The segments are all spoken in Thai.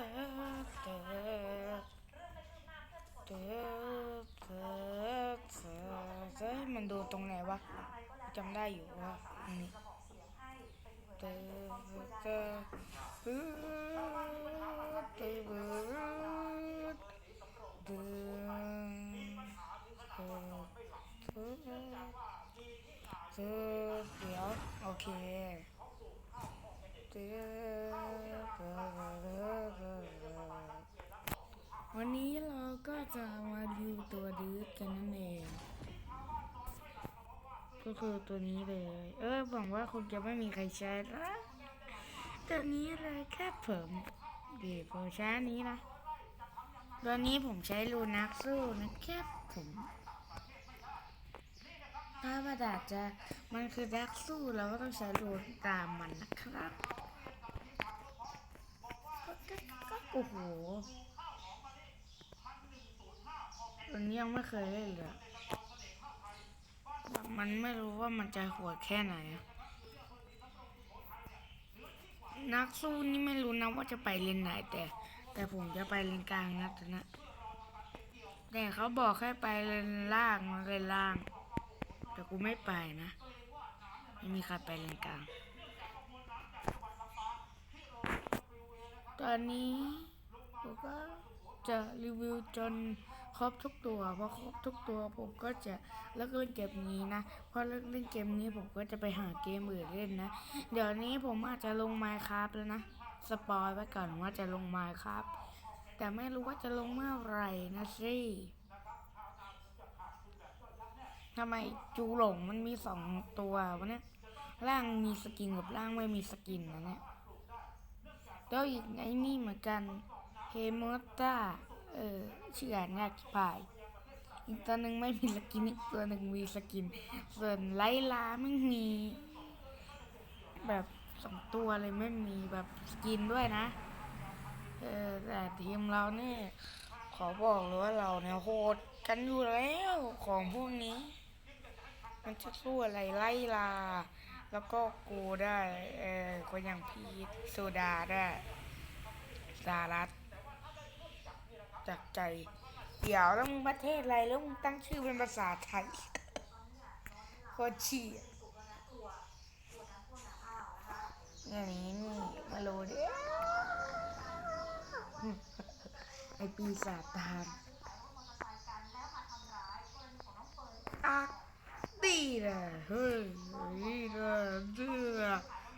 เตอเตอเตอเตอเตอเตอมันดูตรงไหนวะจำได้อยู่ว่าตรงนี้เตอเตอเตอเตอเตอเตอเดี๋ยวโอเควันนี้เราก็ จะมาดูตัวดื้อกันนั่นเอง ก็คือตัวนี้เลย เออหวังว่าคงจะไม่มีใครใช้นะตัวนี้เลยแค่ผมดีผมใช้อันนี้นะตัวนี้ผมใช้ลูนักสู้นะแค่ผมถ้าประดาษจะมันคือนักสู้เราก็ต้องใช้ลูนตามมันนะครับ ก็ก็ก็โอ้โห ตัวนี้ยังไม่เคยเล่นเลยมันไม่รู้ว่ามันจะโหดแค่ไหน นักสู้นี่ไม่รู้นะว่าจะไปเลนไหนแต่ แต่ผมจะไปเลนกลางนะตอนนี้แต่เขาบอกให้ไปเลนล่างมาเลนล่าง แต่กูไม่ไปนะไม่มีใครไปเลนกลาง ตอนนี้ผมก็ จะรีวิวจนครบทุกตัวพอครบทุกตัวผมก็จะเลิกเล่นเกมนี้นะพอเลิกเล่นเกมนี้ผมก็จะไปหาเกมอื่นเล่นนะ เดี๋ยวนี้ผมอาจจะลงไมค์ครับแล้วนะสปอยไว้ก่อนว่าจะลงไมค์ครับแต่ไม่รู้ว่าจะลงเมื่อไหร่นะสิทำไมจูหลงมันมีสองตัววะเนี่ยร่างมีสกินกับร่างไม่มีสกินนะเนี่ยแล้วอีกไอ้นี่เหมือนกัน เฮมอต้าเออชื่ออ่านยากที่ปาย อีกตัวหนึ่งไม่มีสกินอีกตัวหนึ่งมีสกิน ส่วนไลลาไม่มี แบบสองตัวเลยไม่มีแบบสกินด้วยนะ เออแต่ทีมเราเนี่ยขอบอกเลยว่าเราเนี่ยโหดกันอยู่แล้วของพวกนี้ มันจะสู้อะไรไล่ลา แล้วก็กูได้ เออคนอย่างพีทโซดาได้สารัต จากใจ เดี๋ยวแล้วมึงประเทศอะไรแล้วมึงตั้งชื่อเป็นภาษาไทยโคชีอะอย่างนี้นี่มาโลดีไอปีศาจตามอักดีนะเฮ้ยนี่นะเดือ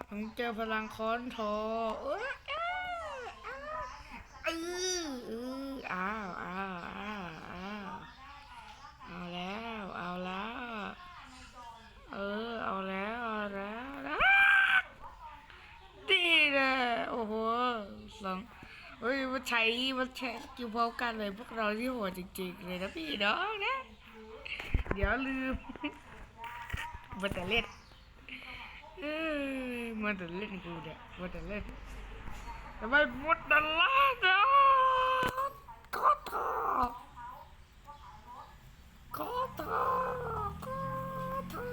มึงเจอพลังค้อนทอเอ้ยอ้าวอ้าวเออเอออ้าวอ้าวอ้าวอ้าวเอาแล้ว เอาแล้ว เออ เอาแล้ว เอาแล้วนะดีนะโอ้โหสองเฮ้ยมันใช้มันใช้สกิลพร้อมกันเลยพวกเราที่โหดจริงๆเลยนะพี่น้องนะ เดี๋ยวลืมมันแต่เล่นเอ้ยมันแต่เล่นกูเนี่ยมันแต่เล่นทำไมมันแต่เล่นอะก็ทอก็ทอก็ทอ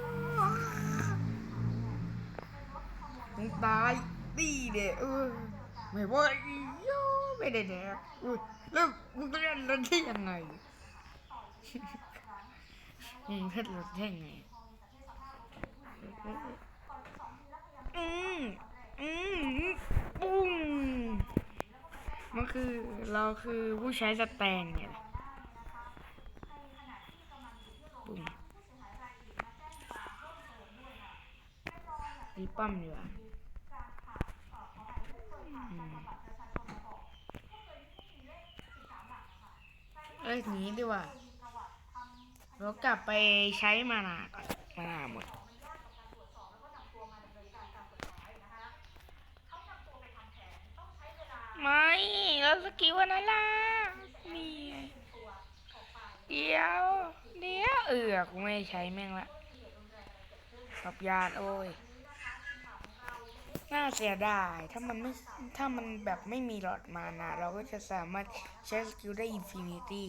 มึงตายดีเด้เออไม่ไหวาอีโยไม่ได้แดกอุ้ยแล้วมึงเล่นเล่นที่ยังไงมึงเล่นเล่นที่ยังไงอืมอืมปุ้งมันคือเราคือผู้ใช้สแตนเนี่ยปุ้งดีปั้มดีกว่าอืมเอ้ยหนีดีกว่าเรากลับไปใช้มานาก่อนมานาหมดไม่แล้วสกิลวันนั้นล่ะมีเดี๋ยวเดี๋ยวเออกูไม่ใช้แม่งละกับยานโอ้ย น่าเสียดาย ถ้ามันไม่ถ้ามันแบบไม่มีหลอดมานะเราก็จะสามารถใช้สกิลได้อินฟินิตี้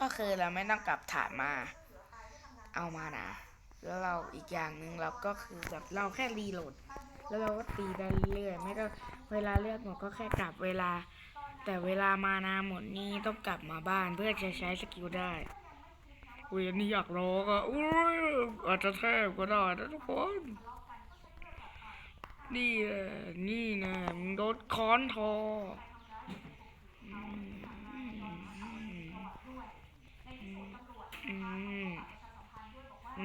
ก็คือเราไม่ต้องกลับฐานมา เอามานะ แล้วเราอีกอย่างหนึ่งเราก็คือแบบเราแค่รีโหลด แล้วเราก็ตีได้เรื่อยๆไม่ต้องเวลาเลือกหมดก็แค่กลับเวลา แต่เวลามานาหมดนี่ต้องกลับมาบ้านเพื่อจะใช้สกิลได้อุ้ยนนี้อยากร้องอะอุ้ยอาจจะแทบก็ได้นะทุกคน นี่แหละนี่นะมึงโดนค้อนทอ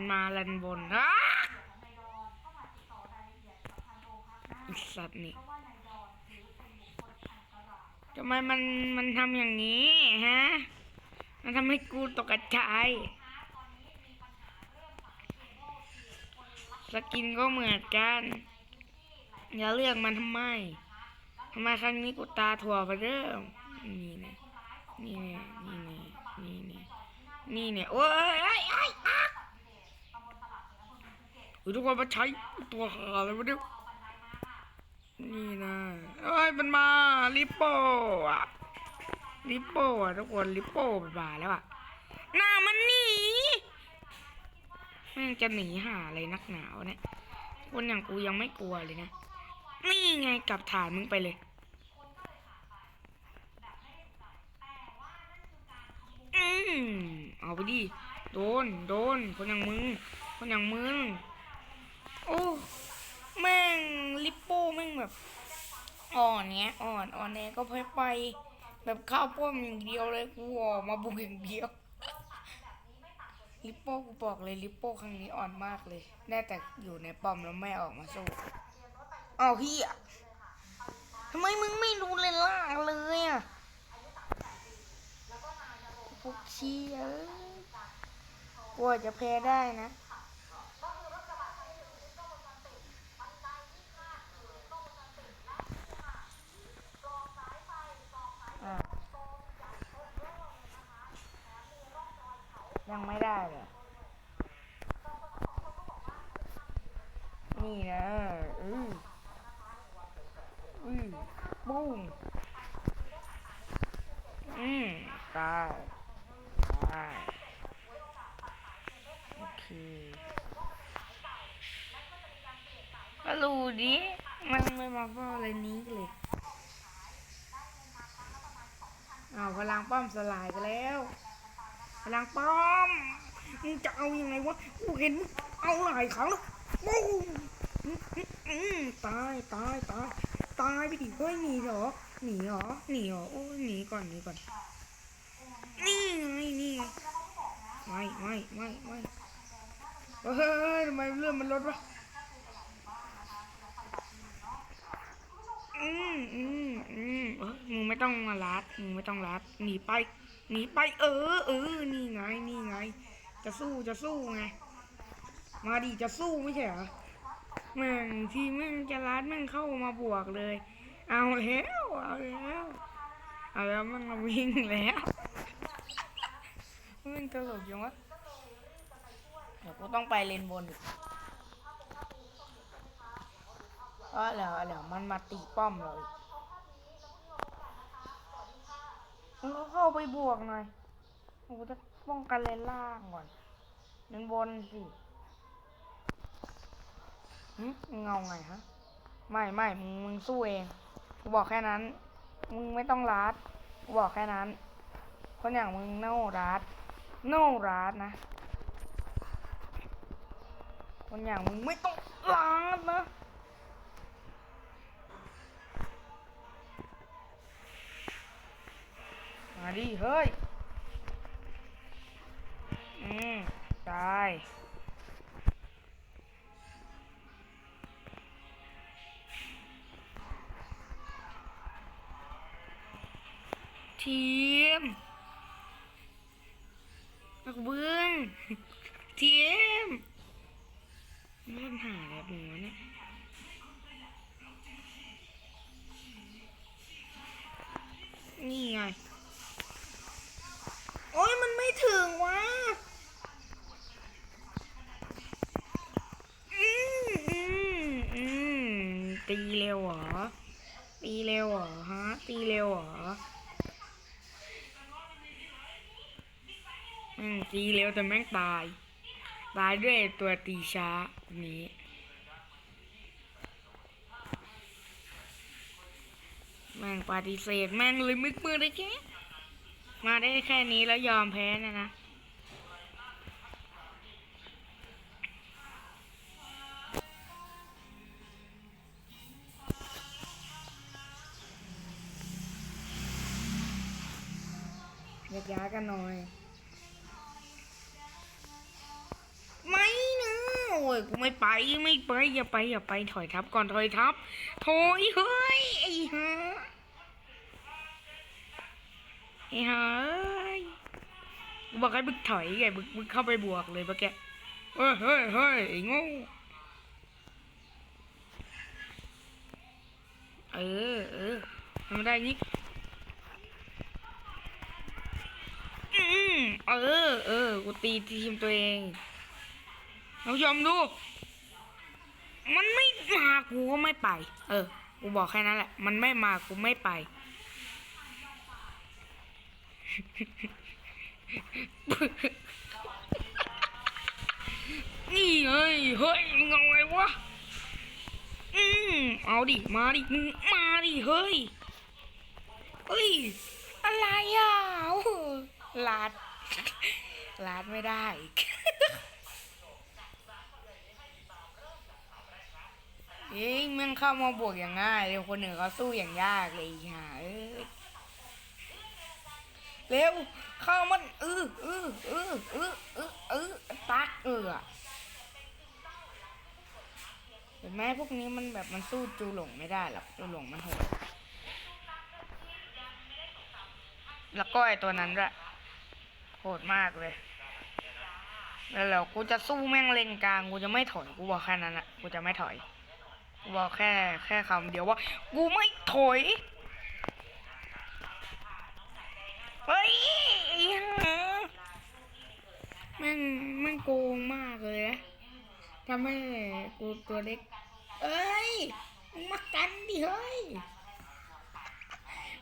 มาลันบนนะไอ้สัตว์นี่ทำไมมันมันทำอย่างนี้ฮะ มันทำให้กูตกกระจาย สกินก็เหมือนกัน อย่าเลือกมันทำไมทำไมครั้งนี้กูตาถั่วไปเริ่มนี่เนี่ยนี่เนี่ยนี่เนี่ยนี่เนี่ยนี่เนี่ยโอ้ยไอ้ไอ้อ้อุ๊ยทุกคนมาใช้ตัวหาอะไรวะเนี่ยนี่นะเอ้ยมันมาลิปโป้อะลิปโป้อะทุกคนลิปโป้ไปบ่าแล้วอะหน้ามันหนีแม่งจะหนีหาอะไรนักหนาวเนี่ยคนอย่างกูยังไม่กลัวเลยนะ นี่ไงกลับฐานมึงไปเลยอืมเอาไปดิ โดน โดน คนอย่างมึง คนอย่างมึง โอ้ แม่ง ลิปโป้แม่งแบบ อ่อนเนี้ย อ่อน อ่อนแอก็ไปไป แบบข้าวป้อมอย่างเดียวเลย กูออกมาบุกอย่างเดียว ลิปโป้กูบอกเลยลิปโป้ครั้งนี้อ่อนมากเลยได้แต่อยู่ในป้อมแล้วไม่ออกมาสู้ อาเฮียทำไมมึงไม่รู้เลยล่างเลยอะพวกเชียเอ้ยกลัวจะแพ้ได้นะยังไม่ได้เลยนี่นะอืออือ บุ้งอืมตายตายโอเคก็รู้ดิมันไม่มาเฝ้าอะไรนี้เลยเอาวพลังป้อมสลายไปแล้วพลังป้อมมึงจะเอายังไงวะกูเห็นมึงเอาหลายครั้งแล้วปุ้งตายตายตาย ตายไปดิเฮ้ยหนีเหรอหนีเหรอหนีเหรอโอ้หนีก่อนหนีก่อนนี่ไงนี่ไงไม่ไม่ไม่ไม่เฮ้ยทำไมเรื่องมันลดวะอืมอืมอืมเออมึงไม่ต้องมาลัดมึงไม่ต้องลัดหนีไปหนีไป เออเออนี่ไงนี่ไง จะสู้จะสู้ไงมาดิจะสู้ไม่ใช่เหรอ แม่งทีแม่งจะรัดแม่งเข้ามาบวกเลย เอาแล้วเอาแล้วเอาแล้วมันมาวิ่งแล้ววิ่งตลกยังวะเดี๋ยวกูต้องไปเลนบนอีกเพราะแล้วแล้วมันมาตีป้อมเราอีกมึงก็เข้าไปบวกหน่อยกูจะป้องกันเลนล่างก่อนเลนบนสิ หึมึงาไงฮะ ไม่ไม่มึงมึงสู้เองกูบอกแค่นั้น มึงไม่ต้องรัดกูบอกแค่นั้น คนอย่างมึงโน่รัดโน่รัดนะ คนอย่างมึงไม่ต้องรัดนะมาดิเฮ้ย อืม ตาย ทีมนักเบื้องทีมไม่ปัญหาแบบหนูเนี่ยนี่ไง โอ้ยมันไม่ถึงวะอืมอืมอืมตีเร็วเหรอ ตีเร็วเหรอฮะ ตีเร็วเหรอ อืมตีเร็วแต่แม่งตาย ตายด้วยตัวตีช้านี้แม่งปฏิเสธแม่งเลยมึกมือได้แค่มาได้แค่นี้แล้วยอมแพ้นะนะแยกย้ากันหน่อย ยกูไม่ไปไม่ไปอย่าไปอย่าไปถอยทับก่อนถอยทับถอยเฮ้ยไอ้ห่าไอ้ห่ายบอกให้บึกถอยไงบึกบึกเข้าไปบวกเลยปะแกเฮ้ยเฮ้ยเฮ้ยไอ้โง่เออเออทำได้งี้อืมเออเออกูตีทีมตัวเอง ท่านผู้ชมดู มันไม่มากูก็ไม่ไป เออ กูบอกแค่นั้นแหละ มันไม่มากูไม่ไป นี่เฮ้ย เฮ้ยมึงเอาไงวะ อืมเอาดิ มาดิ มึงมาดิ เฮ้ย เฮ้ย อะไรอะลาดลาดไม่ได้ เอ้ยมึงเข้ามาบวกอย่างง่ายเลยคนหนึ่งเขาสู้อย่างยากเลยฮะเอ้ยเร็วเข้ามันเออเออเออเออเออเออตักเออเห็นไหมพวกนี้มันแบบมันสู้จูหลงไม่ได้หรอกจูหลงมันโหดแล้วก็ไอตัวนั้นด้วยโหดมากเลยแล้วกูจะสู้แม่งเลนกลางกูจะไม่ถอยกูบอกแค่นั้นอะกูจะไม่ถอย บอกแค่แค่คำเดียวว่า กูไม่ถอย เฮ้ยแม่งแม่งโกงมากเลยนะทำให้กูตัวเล็ก เอ้ยมึงมากันดิเฮ้ย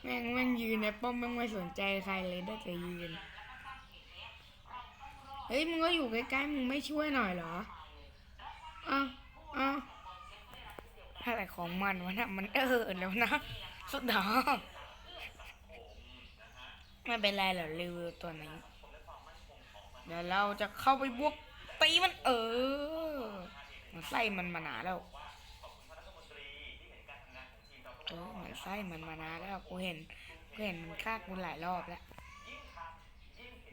แม่งแม่งยืนในป้อมแม่งไม่สนใจใครเลยได้แต่ยืน เฮ้ยมึงก็อยู่ใกล้ๆมึงไม่ช่วยหน่อยเหรออ้าวอ้าว อะไรของมันวะนะมันเออแล้วนะ สุดดาไม่เป็นไรหรอกรีวิวตัวนี้ เดี๋ยวเราจะเข้าไปบวกตีมันเออ มันไส้มันมาหนาแล้วเออเหมือนไส้มันมานานแล้วกูเห็นกูเห็นมันฆ่ากูหลายรอบแล้ว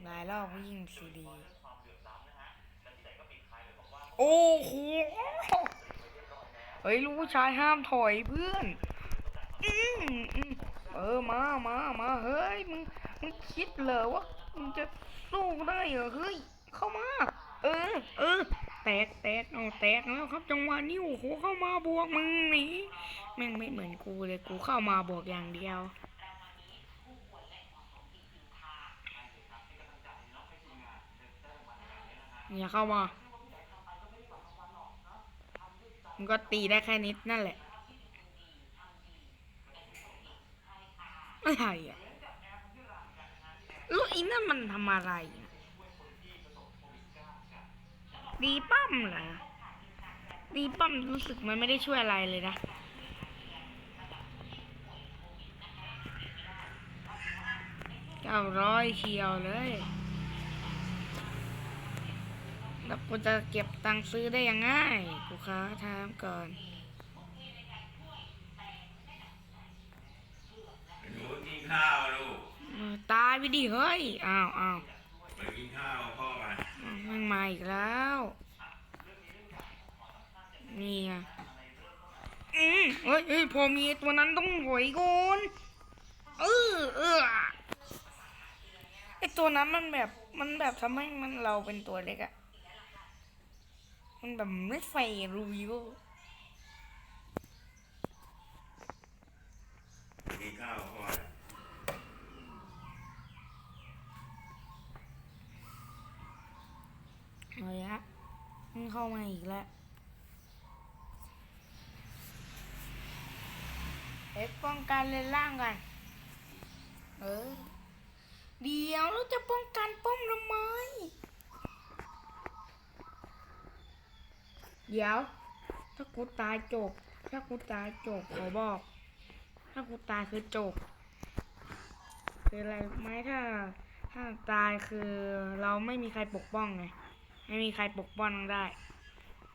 หลายรอบก็ยิ่งซีดี โอ้โห ฮ้ยลูกผู้ชายห้ามถอยเพื่อนอืมเออมามามาเฮ้ยมึงมึงคิดเหรอว่ามึงจะสู้ได้เหรอเฮ้ยเข้ามา เออ เออแตกแตกเอาแตกแล้วครับ จังหวะนี้โอ้โหเข้ามาบวกมึงหนีแม่งไม่เหมือนกูเลยกูเข้ามาบวกอย่างเดียวอย่าเข้ามา มึงก็ตีได้แค่นิดนั่นแหละอะไรอะลูกอีนั่นมันทำอะไรดีปั้มเหรอดีปั้มรู้สึกมันไม่ได้ช่วยอะไรเลยนะเก้าร้อยเชียวเลย แล้วกูจะเก็บตังค์ซื้อได้ยังไงกูค้าถามก่อนหนูกินข้าวลูกเออตายไปดิเฮ้ย อ้าวอ้าวไปกินข้าวพ่อไปอ้าวมันมาอีกแล้ว นี่ไงอืมเฮ้ยเฮ้ยพอมีไอ้ตัวนั้นต้องหวยก่อนเออเออไอตัวนั้นมันแบบมันแบบทำให้มันเราเป็นตัวเล็กอะ มันแบบไม่ไฟรูวิวไปกินข้าวพ่อเอาละมันเข้ามาอีกแล้ว เอ็กป้องกันเลนล่างกัน เออ เดี๋ยวเราจะป้องกันป้อมทำไม เดี๋ยว ถ้ากูตายจบ ถ้ากูตายจบขอบอก ถ้ากูตายคือจบ คืออะไรไหมถ้า ถ้าตายคือเราไม่มีใครปกป้องไง ไม่มีใครปกป้องได้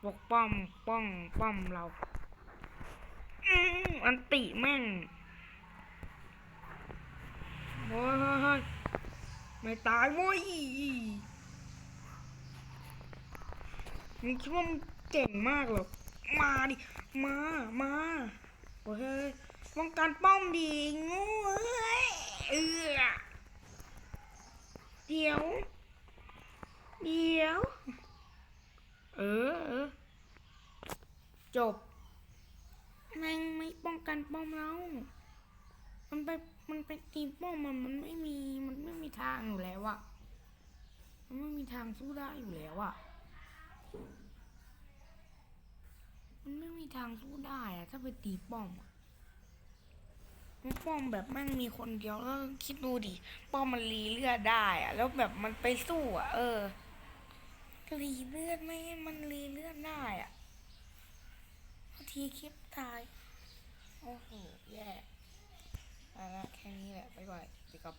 ปกป้องป้องป้อมเราอันติแม่งโอ้ยเฮ้ยเฮ้ยไม่ตายโว้ยมึงคิดว่ามึง เก่งมากหรอกมาดิ มา มาโอ้ยเฮ้ยป้องกันป้อมดีงูเอ้ยเออเดี๋ยว เดี๋ยว เออเออจบแม่งไม่ป้องกันป้อมเรามันไป มันไปตีป้อมมันมันไม่มี มันไม่มีทางอยู่แล้วอะมันไม่มีทางสู้ได้อยู่แล้วอะ มันไม่มีทางสู้ได้อะถ้าไปตีป้อมอะป้อมแบบแม่งมีคนเดียวแล้วคิดดูดิป้อมมันรีเลือดได้อะแล้วแบบมันไปสู้อะเออรีเลือดไม่ให้มันรีเลือดได้อะทีคลิปตายโอ้โหแย่เอาละแค่นี้แหละบ๊ายบายไปกับ